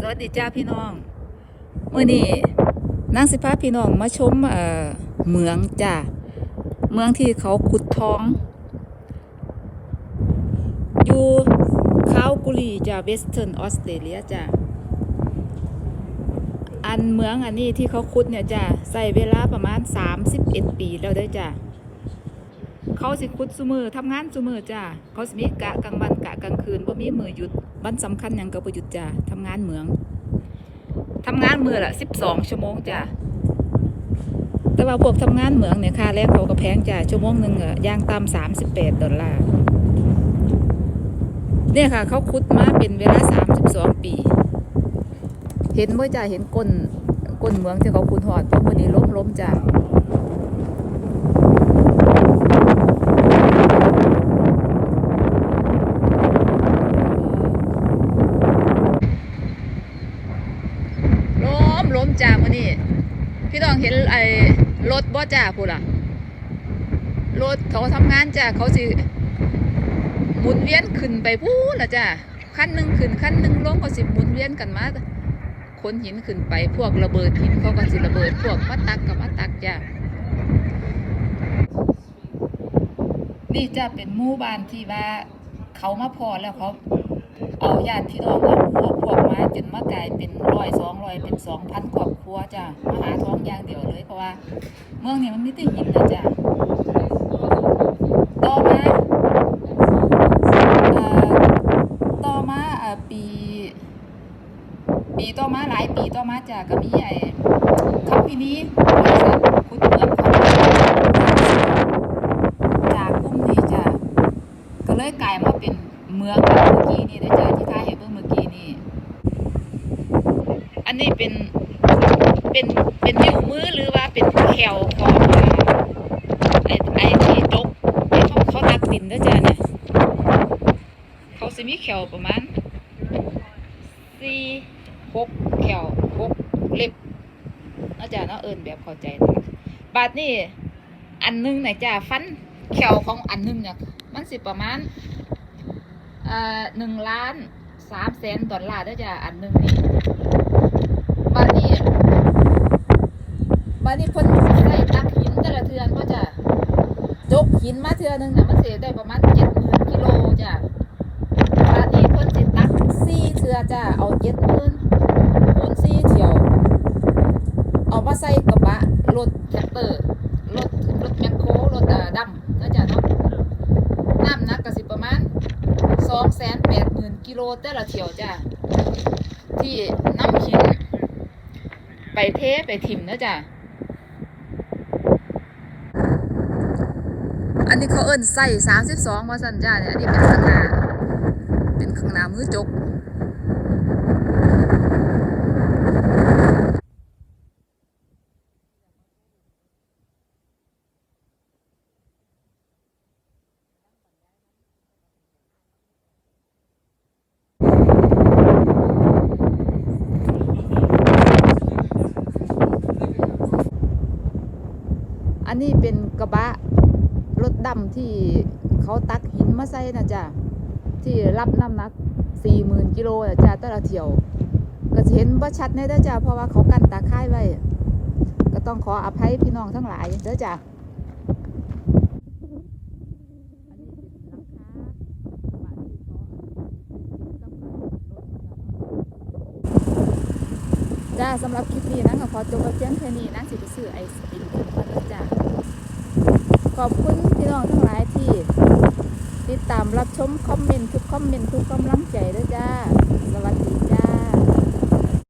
สวัสดีจ้าพี่น้องเมื่อนี้นางสิพาพี่น้องมาชมเออเมืองจ้าเมืองที่เขาขุดทอง อยู่คาวกุลีจ้าเวสเทิร์นออสเตรเลียจ้าอันเมืองอันนี้ที่เขาขุดเนี่ยจ้าใส่เวลาประมาณ 31 ปีแล้วเด้จ้าเขาสิขุดซุมือทำงานซุมือจ้าเขาสิมีกะกลางวันกะกลางคืนบ่ามีมือหยุด วันสำคัญหยังก็บ่หยุดจ้าทำงานเหมืองทำงานมือละ12ชั่วโมงจ้าแต่ว่าพวกทำงานเหมืองเนี่ยค่าแรงเขาก็แพงจ้าชั่วโมงหนึ่งอะย่างต่ำ38ดอลลาร์เนี่ยค่ะ เขาขุดมาเป็นเวลา32ปี เห็นบ่จ้าเห็นก้นก้นเหมืองที่เขาขุดหอดเพราะมื้อนี้ล้มล้มจ้าล้มล้ม จ้ามื้อนี้พี่น้องเห็นไอ้รถบ่จ้าพูดล่ะรถเขาทำงานจ้าเขาสิหมุนเวียนขึ้นไปพูนละจ้ะขั้นหนึ่งขึ้นขั้นหนึ่งลงก็สิหมุนเวียนกันมาขนหินขึ้นไปพวกระเบิดหินเขาก็สิระเบิดพวกมาตักกับมาตักจ้ะนี่จะเป็นหมู่บ้านที่ว่าเขามาพอแล้วเขา เอาญาติพี่น้องเอาพวกพวกมาจนมากลายเป็นร้อยสองร้อยเป็นสองพันครอบครัวจ้ะมาหาท้องอย่างเดียวเลยเพราะว่า เมืองนี้มันมีแต่หินนะจ้ะต่อมาต่อมาปี ปีต่อมาหลายปีต่อมาจ้ะก็มีไอ้คำพินีบริษัทขุดเมืองเขาจากกลุ่มนี้จ้ะก็เลยกลายมาเป็นเมืองแบบเมื่อกี้นี่ได้อจ้ะที่ท่ายเห็นเมื่อเมื่อกี้นี่อั นี้เป็นเป็นเป็นนิ้วมือหรือว่าเป็นแขวของไอ้ไอ้ที่จกไอ้เขาเขาตักดินได้อจ้ะเนี่ยเขาสิมีแขวประมาณสี่หกแขวหกเล็บอาจารย์เนาะเอินแบบเข้าใจนะบาทนี่อันหนึงไหนะจ้าฟันแขวของอันหนึงเนี่ยมันสิประมาณเอ่อหนึ่งล้านสามแสนดอลลาร์เด้อจ้าอันหนึงนี่บาทนี่บาทนี่เพิ่นใส่ตักหินแต่ละเทือนก็จะจก หินมาเทือนึงนะมันสิได้ประมาณเจ็ดหมื่นกิโลจ้าบาดนี้เพิ่นสิตักซี่เทือจ้าเอาเจ็ดหมื่นคูณซี่เที่ยว เอามาใส่กระบะรถแท็กเตอร์รถรถแมคโครรถดำนะจ้ะเนาะน้ำหนักก็สิประมาณสองแสนแปดหมื่นกิโลแต่ละเที่ยวจ้าที่น้ำหินไปเทไปถิ่มนะจ้ะอั นี้เขาเอิ้นใส่สามสิบสองมาสันจ้าเนี่ยอันนี้เป็นข้างหน้าเป็นข้างหน้ามือจกอันนี้เป็นกระบะ รถดำที่เขาตักหินมาใส่นะจ๊ะที่รับน้ำหนักสี่หมื่นกิโลนะจ้าแต่ละเที่ยว ก็จะเห็นว่าชัดแน่เด้อจ้าเพราะว่าเขากันตาค่ายไว้ ก็ต้องขออภัยพี่น้องทั้งหลายเด้อจ้าจ้าสำหรับคลิปนี้นะก็ขอจบไว้เพียงแค่นี้นะสิไปซื้อไอศกรีมมาเด้อจ้า ขอบคุณพี่น้องทั้งหลายที่ ติดตามรับชมคอมเมนต์ทุกคอมเมนต์ทุกกำลังใจด้วยจ้า สวัสดีจ้า